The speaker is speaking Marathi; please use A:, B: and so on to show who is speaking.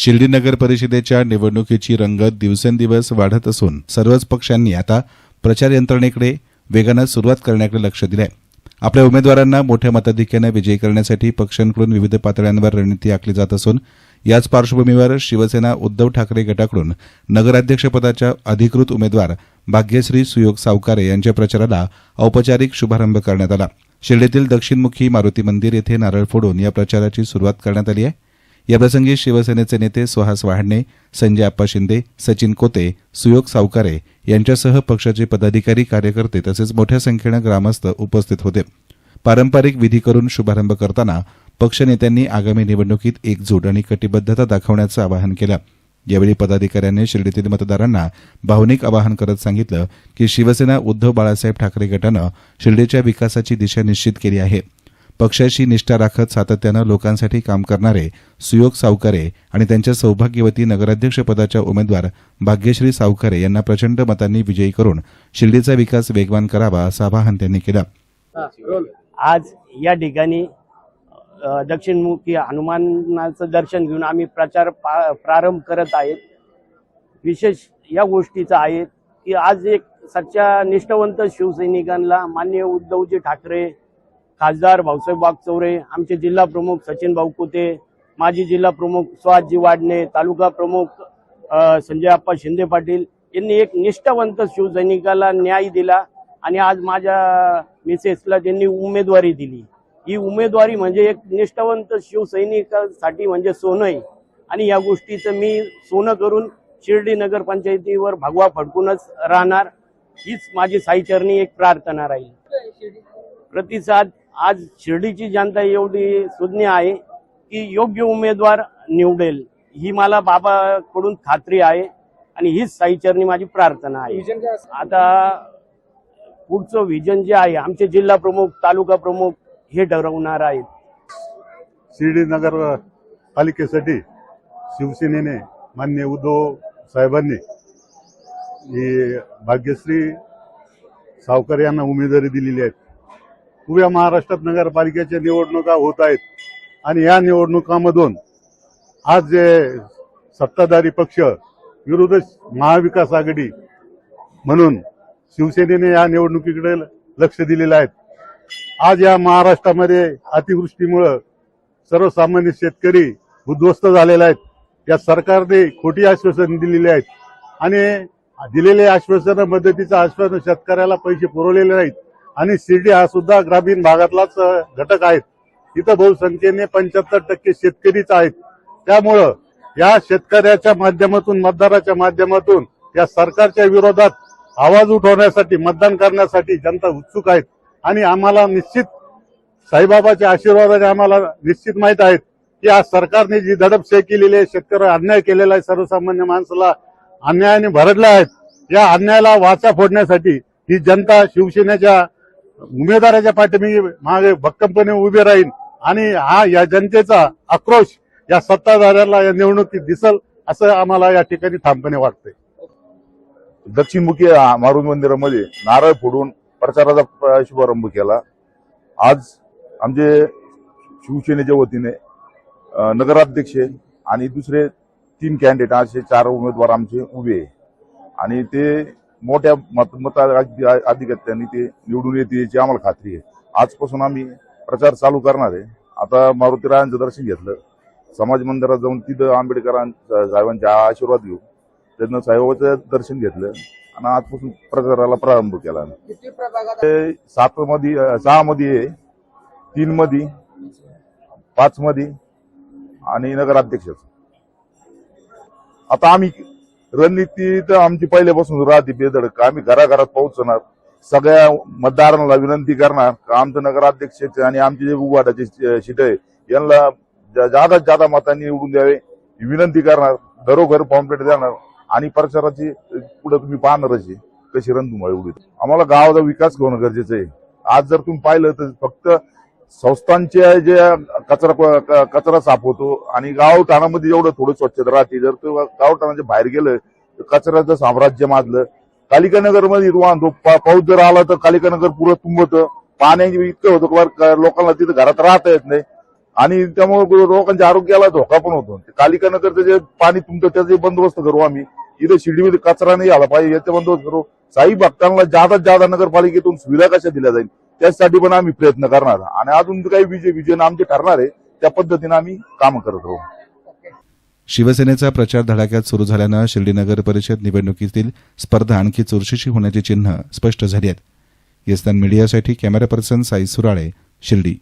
A: शिर्डी नगर परिषदेच्या निवडणुकीची रंगत दिवसेंदिवस वाढत असून सर्वच पक्षांनी आता प्रचार यंत्रणेकडे वेगानं सुरुवात करण्याकडे लक्ष दिलं आहे आपल्या उमेदवारांना मोठ्या मताधिक्यानं विजयी करण्यासाठी पक्षांकडून विविध पातळ्यांवर रणनीती आखली जात असून याच पार्श्वभूमीवर शिवसेना उद्धव ठाकरे गटाकडून नगराध्यक्षपदाच्या अधिकृत उमेदवार भाग्यश्री सुयोग सावकारे यांच्या प्रचाराला औपचारिक शुभारंभ करण्यात आला. शिर्डीतील दक्षिणमुखी मारुती मंदिर येथे नारळ फोडून या प्रचाराची सुरुवात करण्यात आली आहे. याप्रसंगी शिवसेनेचे नेते सुहास वाहडणे संजय आप्पा शिंदे सचिन कोते सुयोग सावकारे यांच्यासह पक्षाचे पदाधिकारी कार्यकर्ते तसेच मोठ्या संख्येनं ग्रामस्थ उपस्थित होते. पारंपरिक विधी करून शुभारंभ करताना पक्षनेत्यांनी आगामी निवडणुकीत एकजूट आणि कटिबद्धता दाखवण्याचं आवाहन केलं. यावेळी पदाधिकाऱ्यांनी शिर्डीतील मतदारांना भावनिक आवाहन करत सांगितलं की शिवसेना उद्धव बाळासाहेब ठाकरे गटानं शिर्डीच्या विकासाची दिशा निश्चित केली आहे. पक्षाशी निष्ठा राखत सातत्यानं लोकांसाठी काम करणारे सुयोग सावकारे आणि त्यांच्या सौभाग्यवती नगराध्यक्षपदाच्या उमेदवार भाग्यश्री सावकारे यांना प्रचंड मतांनी विजयी करून शिर्डीचा विकास वेगवान करावा असं आवाहन त्यांनी केलं.
B: आज या ठिकाणी दक्षिणमुखी हनुमानाचं दर्शन घेऊन आम्ही प्रचार पा- प्रारंभ करत आहेत. विशेष या गोष्टीचं आहे की आज एक सच्च्या निष्ठावंत शिवसैनिकांना मान्य उद्धवजी ठाकरे खासदार भाऊसाहेब वाघचौरे आमचे जिल्हा प्रमुख सचिन भाऊ कुते माजी जिल्हा प्रमुख सुहासजी वाडणे तालुका प्रमुख संजय आप्पा शिंदे पाटील यांनी एक निष्ठावंत शिवसैनिकाला न्याय दिला आणि आज माझ्या मिसेसला त्यांनी उमेदवारी दिली. ही उमेदवारी म्हणजे एक निष्ठावंत शिवसैनिकासाठी म्हणजे सोनं आहे. आणि या गोष्टीचं मी सोनं करून शिर्डी नगरपंचायतीवर भगवा फडकूनच राहणार. हीच माझी साईचरणी एक प्रार्थना राहील. प्रतिसाद आज शिर्डीची जनता एवढी सुज्ञ आहे की योग्य उमेदवार निवडेल ही मला बाबाकडून खात्री आहे आणि हीच साईचरणी माझी प्रार्थना आहे. आता पुढचं व्हिजन जे आहे आमचे जिल्हा प्रमुख तालुका प्रमुख हे ठरवणार आहेत.
C: शिर्डी नगर पालिकेसाठी शिवसेनेने मान्य उद्धव साहेबांनी ही भाग्यश्री सावकर यांना उमेदवारी दिलेली आहे. उभ्या महाराष्ट्रात नगरपालिकेच्या निवडणुका होत आहेत. आणि या निवडणुकामधून आज जे सत्ताधारी पक्ष विरोध महाविकास आघाडी म्हणून शिवसेनेने या निवडणुकीकडे लक्ष दिलेलं आहे. आज या महाराष्ट्रामध्ये अतिवृष्टीमुळं सर्वसामान्य शेतकरी उद्ध्वस्त झालेले आहेत या सरकारने खोटी आश्वासन दिलेली आहेत. आणि दिलेले आश्वासनं मदतीचं आश्वासन शेतकऱ्याला पैसे पुरवलेले नाहीत. आणि शिर्डी हा सुद्धा ग्रामीण भागातलाच घटक आहेत. इथं बहुसंख्येने पंच्याहत्तर टक्के शेतकरीच आहेत. त्यामुळं या शेतकऱ्याच्या माध्यमातून मतदाराच्या माध्यमातून या सरकारच्या विरोधात आवाज उठवण्यासाठी मतदान करण्यासाठी जनता उत्सुक आहेत. आणि आम्हाला निश्चित साईबाबाच्या आशीर्वादाने आम्हाला निश्चित माहीत आहेत की आज सरकारने जी दडपशाही केलेली आहे शेतकरी अन्याय केलेला आहे सर्वसामान्य माणसाला अन्यायाने भरडल्या आहेत या अन्यायाला वाचा फोडण्यासाठी ही जनता शिवसेनेच्या उमेदवाराच्या पाठीमागे मागे भक्कमपणे उभे राहीन. आणि हा या जनतेचा आक्रोश या सत्ताधाऱ्याला या निवडणुकीत दिसल असं आम्हाला या ठिकाणी ठामपणे वाटतंय.
D: दक्षिणमुखी मारुती मंदिरामध्ये नारळ फोडून प्रचाराचा शुभारंभ केला. आज आमचे शिवसेनेच्या वतीने नगराध्यक्ष आणि दुसरे तीन कॅन्डिडेट असे चार उमेदवार आमचे उभे. आहे आणि ते मोठ्या मत मता ते निवडून येते याची आम्हाला खात्री आहे. आजपासून आम्ही प्रचार चालू करणार आहे. आता मारुतीरायांचं दर्शन घेतलं. समाज मंदिरात जाऊन तिथं आंबेडकरांच्या साहेबांचा आशीर्वाद घेऊ त्यांना साहेबाचं दर्शन घेतलं आणि आजपासून प्रचाराला प्रारंभ केला. ते सात मध्ये सहा मध्ये आहे तीन मध्ये पाच मध्ये आणि नगराध्यक्ष आता आम्ही रणनीती तर आमची पहिल्यापासून राहते बेधडक. आम्ही घराघरात पोहोचणार. सगळ्या मतदारांना विनंती करणार. का आमचं नगराध्यक्ष आणि आमचे जे उभाटाचे शिट आहे यांना जादा जादा मतांनी निवडून द्यावे विनंती करणार. घरोघर पॉम्पलेट देणार. आणि प्रचाराची पुढे तुम्ही पाहणारच आहे कशी रणधुमाळी उडीत आम्हाला गावाचा विकास होणं गरजेचं आहे. आज जर तुम्ही पाहिलं तर फक्त संस्थांचे जे कचरा कचरा साफ होतो आणि गावठाणामध्ये एवढं थोडं स्वच्छता राहते. जर तो गावठाणाच्या बाहेर गेलं तर कचऱ्याचं साम्राज्य माजलं. कालिकानगरमध्ये नगरमध्ये पाऊस जर आला तर कालिकानगर पुरं तुंबतं. पाण्याची इतकं होतं की लोकांना तिथं घरात राहता येत नाही. आणि त्यामुळे लोकांच्या आरोग्याला धोका पण होतो. ते कालिका जे पाणी तुमचं त्याचा बंदोबस्त करू आम्ही इथे शिर्डीमध्ये कचरा नाही आला पाहिजे. याचा बंदोबस्त करू. साई भक्तांना जादा जादा नगरपालिकेतून सुविधा कशा दिल्या जाईल? त्यासाठी पण आम्ही प्रयत्न करणार. आणि अजून काही विजय विजय आमचे ठरणार आहे त्या पद्धतीनं आम्ही काम करत राहू.
A: शिवसेनेचा प्रचार धडाक्यात सुरू झाल्यानं शिर्डी नगर परिषद निवडणुकीतील स्पर्धा आणखी चुरशीची होण्याची चिन्ह स्पष्ट झाली आहेत. येस्तान मीडियासाठी कॅमेरा पर्सन साई सुराळे शिर्डी.